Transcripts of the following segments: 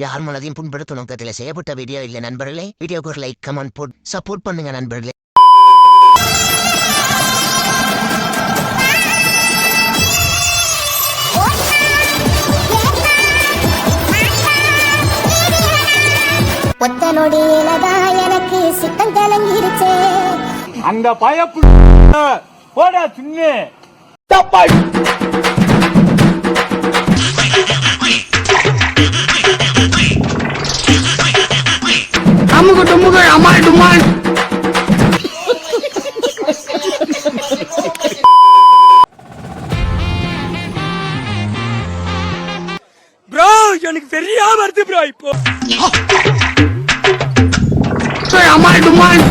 யார் மனதையும் புண்படுத்தும் நோக்கத்தில் செய்யப்பட்ட வீடியோ இல்லை நண்பர்களே. வீடியோக்கு ஒரு லைக் கமெண்ட் போட் சப்போர்ட் பண்ணுங்க நண்பர்களே. ஒத்த எனக்கு சித்தம் கலங்கிருச்சே அந்த பயப்பு போடா சின்ன. அமுகு டுமுகு அமால் டுமால் ப்ரோ எனக்கு சரியா வருது ப்ரோ இப்போ. அமால் டுமால்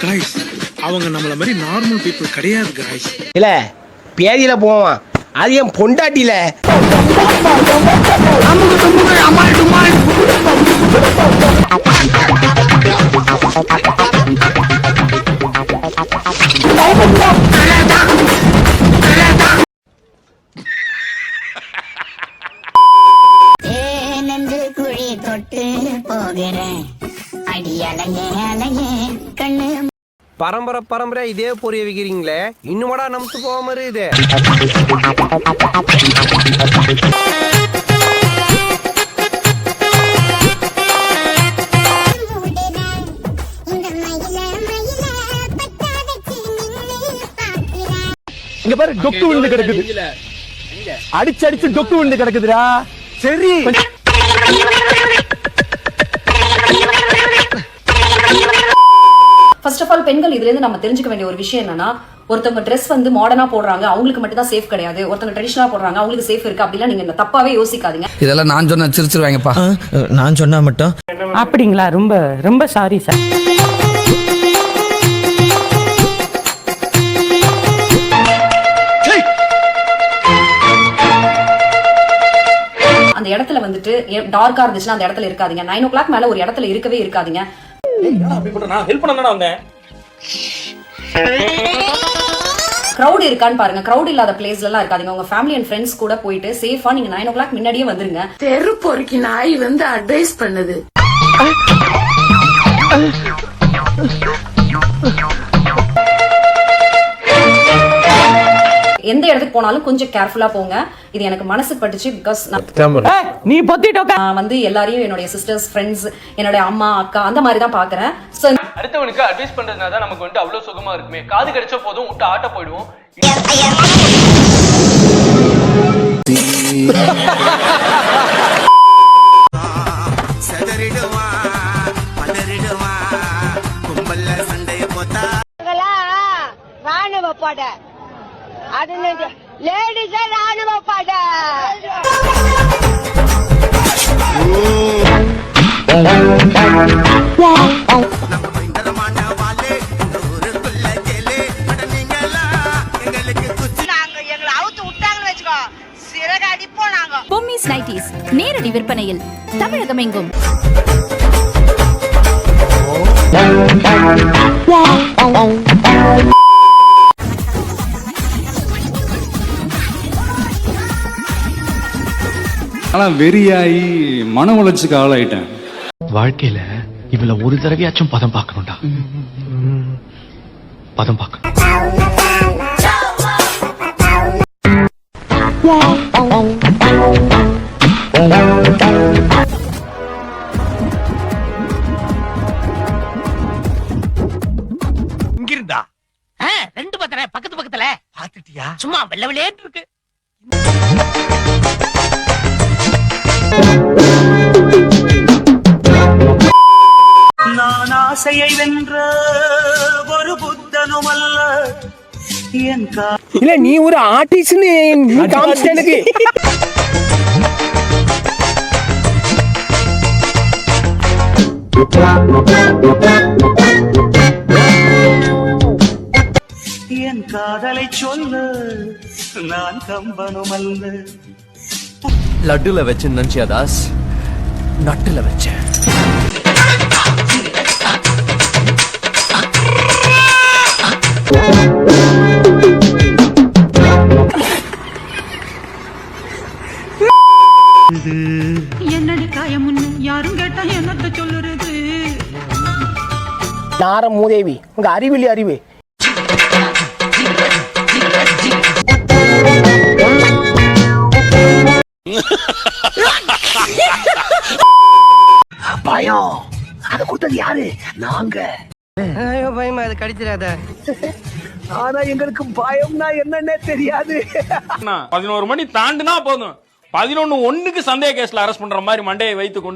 காய்ஸ் அவங்க நம்மள மாதிரி நார்மல் பீப்புள் கிடையாது காய்ஸ் இல்ல பேதியில போவான். அது என் பொண்டாட்டில அம்மா பரம்பரை பரம்பரை இதே பொரிய வைக்கிறீங்களே. இன்னுமாடா நமத்து போகாம பாக்குறேன் இங்க பாரு டொக்கு விழுந்து கிடக்குது. அடிச்சு அடிச்சு டொக்கு விழுந்து கிடக்குதுடா. சரி. ஆஃப் ஆல் பெண்கள் இதுல இருந்து நம்ம தெரிஞ்சுக்க வேண்டிய ஒரு விஷயம் என்னன்னா ஒருத்தவங்க ட்ரெஸ் வந்து மாடர்னா போடுறாங்க அவங்களுக்கு மட்டும் தான் சேஃப் கிடையாது. ஒருத்தவங்க ட்ரெடிஷனலா போடுறாங்க அவங்களுக்கு சேஃப் இருக்கு அப்படிலாம் நீங்க தப்பாவே யோசிக்காதீங்க. இதெல்லாம் நான் சொன்ன சிரிச்சிருவாங்கப்பா. நான் சொன்னா மட்டும்? அப்படிங்களா? ரொம்ப ரொம்ப சாரி சார் அந்த இடத்துல வந்துட்டு டார்க்கா இருந்துச்சுன்னா அந்த இடத்துல இருக்காதீங்க. நைன் ஓ கிளாக் மேல ஒரு இடத்துல இருக்கவே இருக்காதீங்க. ஹெல்ப் பண்ணா வந்தேன் crowd இருக்கான்னு பாருங்க. Crowd இல்லாத பிளேஸ்ல எல்லாம் இருக்காதீங்க. உங்க ஃபேமிலி அண்ட் ஃப்ரெண்ட்ஸ் கூட போயிட்டு சேஃபா நீங்க நைன் ஓ கிளாக் முன்னாடியே வந்துருங்க. தெரு பொறுக்கி நாய் வந்து அட்வைஸ் பண்ணுது. எந்த இடத்துக்கு போனாலும் கொஞ்சம் கேர்ஃபுல்லா போங்க. இது எனக்கு மனசு பட்டுச்சு பிகாஸ் நீ பொத்திட்டோக்கா நான் வந்து எல்லாரையும் என்னுடைய சிஸ்டர்ஸ் ஃப்ரெண்ட்ஸ் என்னுடைய அம்மா அக்கா அந்த மாதிரி தான் பாக்குறேன். அடுத்தவனுக்கு அட்வைஸ் பண்றதுனால தான் நமக்கு வந்துட்டு அவ்வளவு சுகமா இருக்குமே. காது கிடைச்ச போதும் விட்டு ஆட்ட போயிடுவோம். ராணுவ பட. அது லேடிஸ் ராணுவ பட. நாங்க நேரடி விற்பனையில் தமிழகம் எங்கும் ஆனா வெறியாயி மன உளைச்சுக்கு ஆளாயிட்டேன். வாழ்க்கையில இவள ஒரு தடவையாச்சும் பதம் பார்க்கணும்டா. பதம் பார்க்கணும். பத்திர பக்கத்து பக்கத்துல. பாத்துட்டியா சும்மா வெள்ள வெள்ளையேட்டு இருக்கு. நான் ஆசையை வென்ற ஒரு புத்தனும் அல்ல இல்ல நீ ஒரு ஆர்டிஸ்ட்னு நீ காமிச்சிட்ட எனக்கு. என் சொல்ல நான் கம்பனும் அல்ல லட்டுல வச்சு நினைச்சியா தாஸ்? நட்டுல வச்சேன். என்னடி காயமுன்னு யாரும் கேட்டா என்னத்த சொல்லுறது? நார மூதேவி? உங்க அறிவிலி அறிவு. பயம். அத கொடுத்தது யாரு? நாங்க. ஐயோ பயமா அது கடிச்சிடாத ஆனா எங்களுக்கு பயம்னா என்னன்னே தெரியாது. பதினோரு மணி தாண்டுனா போதும். பதினொன்னு ஒண்ணுக்கு சந்தேக கேஸ்ல அரெஸ்ட் பண்ற மாதிரி மண்டையை வைத்துக்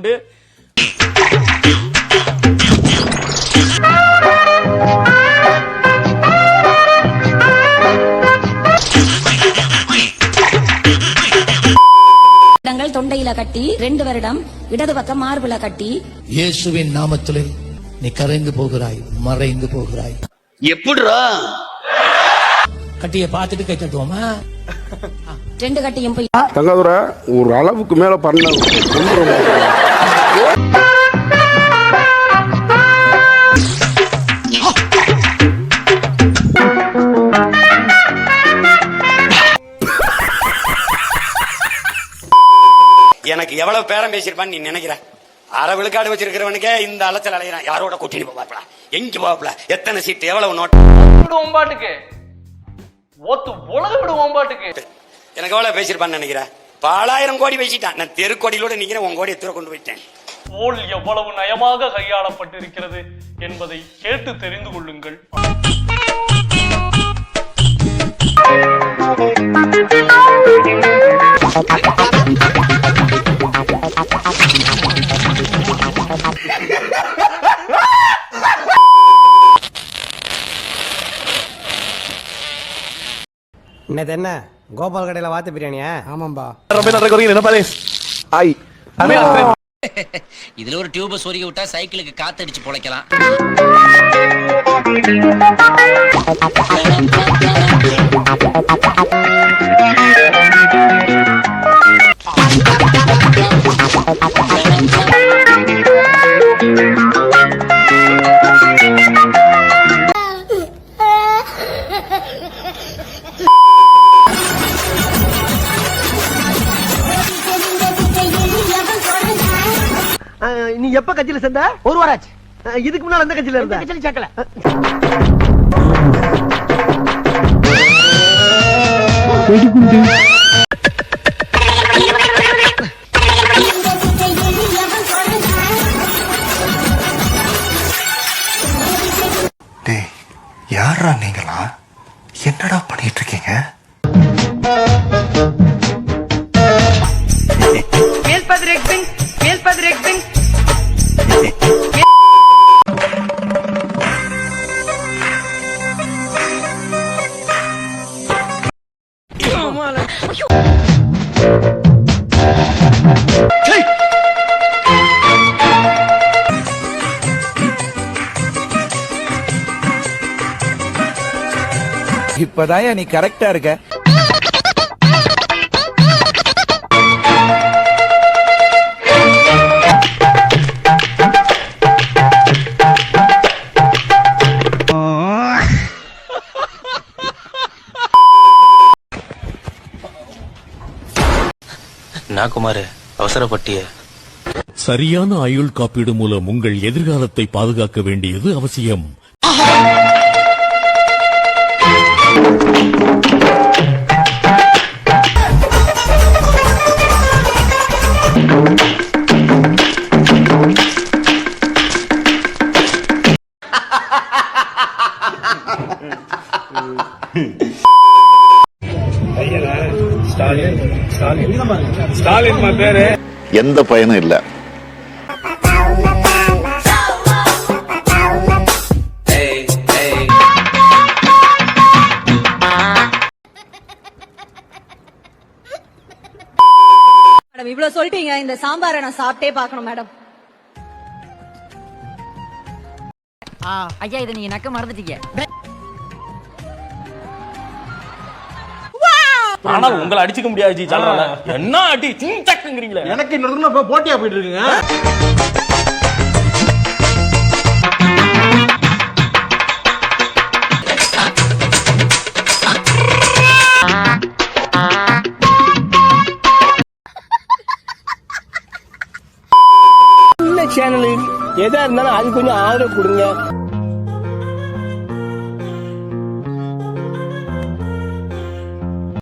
தொண்டையில கட்டி ரெண்டு வருடம் இடது பக்கம் மார்புல கட்டி. இயேசுவின் நாமத்திலே நீ கரைந்து போகிறாய் மறைந்து போகிறாய். எப்படிரா கட்டிய பார்த்துட்டு கை தட்டுவோமா? ரெண்டு கட்டியும் போய் தங்கதுரை ஒரு அளவுக்கு மேல பண்ண எவ்வளவு பேரம் பேசியிருப்பான்னு நீ நினைக்கிற? அரை விழுக்காடு வச்சிருக்கிறவனுக்கே இந்த அலைச்சல் அலையிறான். யாரோட கூட்டிட்டு போவாப்ல எங்க போவாப்ல எத்தனை சீட் எவ்வளவு நோட் விடுவோம் பாட்டுக்கு. உலக விடுவோம் பாட்டுக்கு. எனக்கு எவ்வளவு பேசியிருப்பான்னு நினைக்கிற? பாலாயிரம் கோடி பேசிட்டான். நான் தெருக்கோடியிலோட நிக்கிறேன் உன் கோடி எத்தனை கொண்டு போயிட்டேன். போல் எவ்வளவு நயமாக கையாளப்பட்டிருக்கிறது என்பதை கேட்டு தெரிந்து கொள்ளுங்கள். என்ன? கோபால் கடையில வாத்து பிரியாணியா? ஆமாம்பா. ஐ. இதுல ஒரு டியூப சொருகி விட்டா சைக்கிளுக்கு காத்தடிச்சு பொழைக்கலாம். நீ எப்ப கட்சியில சேர்ந்த? ஒரு வாராச்சு இதுக்கு முன்னால எந்த கட்சியில இருந்த? கட்சியில சேர்க்கல. இப்பதான் நீ கரெக்டா இருக்க. நான் அவசரப்பட்டிய. சரியான ஆயுள் காப்பீடு மூலம் உங்கள் எதிர்காலத்தை பாதுகாக்க வேண்டியது அவசியம். எந்த பயனும் இல்ல. மேடம் இவ்வளவு சொல்லிட்டீங்க. இந்த சாம்பாரை நான் சாப்பிட்டே பார்க்கணும் மேடம். ஐயா இதை நீங்க நக்க மறந்துட்டீங்க. ஆனா உங்களை அடிச்சுக்க முடியாது ஜி என்ன அடி சிங்கிறீங்களே எனக்கு இன்னொரு போட்டியா போயிட்டு இருக்குங்க சேனல் எதா இருந்தாலும் அது கொஞ்சம் ஆதரவு கொடுங்க.